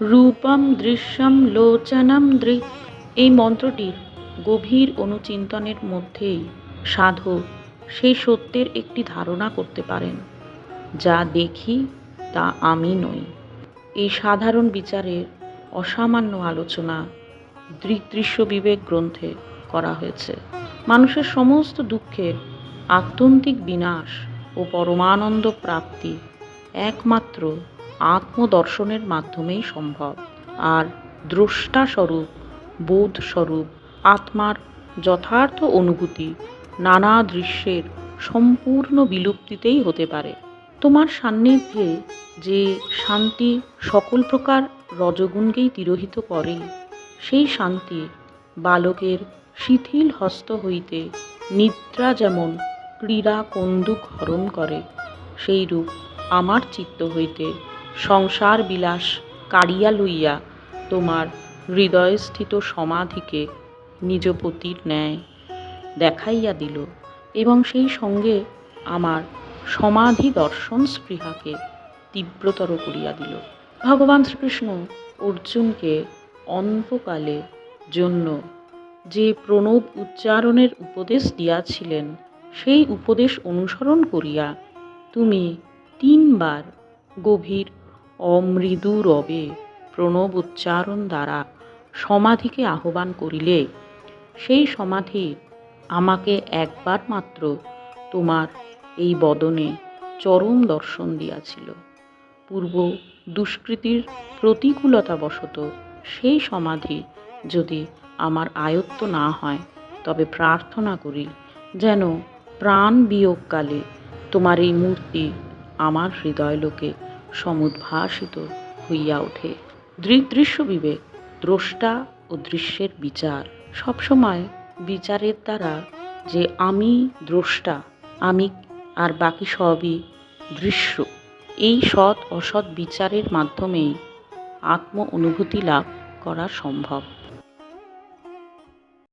রূপম দৃশ্যম লোচনম দৃক এই মন্ত্রটির গভীর অনুচিন্তনের মধ্যেই সাধক সেই সত্যের একটি ধারণা করতে পারেন, যা দেখি তা আমি নই। এই সাধারণ বিচারের অসামান্য আলোচনা দৃগ্দৃশ্য বিবেক গ্রন্থে করা হয়েছে। মানুষের সমস্ত দুঃখের আত্যন্তিক বিনাশ ও পরমানন্দ প্রাপ্তি একমাত্র আত্মদর্শনের মাধ্যমেই সম্ভব। আর দ্রষ্টাস্বরূপ, বোধস্বরূপ, আত্মার যথার্থ অনুভূতি নানা দৃশ্যের সম্পূর্ণ বিলুপ্তিতেই হতে পারে। তোমার সান্নিধ্যে যে শান্তি সকল প্রকার রজগুণকেই তিরোহিত করে, সেই শান্তি বালকের শিথিল হস্ত হইতে নিদ্রা যেমন ক্রীড়া কন্দুক হরণ করে, সেইরূপ আমার চিত্ত হইতে সংসার বিলাস কাড়িয়া লইয়া তোমার হৃদয়স্থিত সমাধিকে নিজপতির ন্যায় দেখাইয়া দিল এবং সেই সঙ্গে আমার সমাধি দর্শন স্পৃহাকে তীব্রতর করিয়া দিল। ভগবান শ্রীকৃষ্ণ অর্জুনকে অল্পকালে জন্য যে প্রণব উচ্চারণের উপদেশ দিয়াছিলেন, সেই উপদেশ অনুসরণ করিয়া তুমি তিনবার গভীর অমৃদু রবে প্রণব উচ্চারণ দ্বারা সমাধিকে আহ্বান করিলে, সেই সমাধি আমাকে একবার মাত্র তোমার এই বদনে চরম দর্শন দিয়াছিল। পূর্ব দুষ্কৃতির প্রতিকূলতাবশত সেই সমাধি যদি আমার আয়ত্ত না হয়, তবে প্রার্থনা করি যেন প্রাণ বিয়োগকালে তোমার এই মূর্তি আমার হৃদয়লোকে সমুদ্ভাসিত হইয়া ওঠে। দৃগ্দৃশ্য বিবেক দ্রষ্টা ও দৃশ্যের বিচার। সবসময় বিচারের দ্বারা যে আমি দ্রষ্টা, আমি আর বাকি সবই দৃশ্য। এই সৎ অসৎ বিচারের মাধ্যমেই আত্ম অনুভূতি লাভ করা সম্ভব।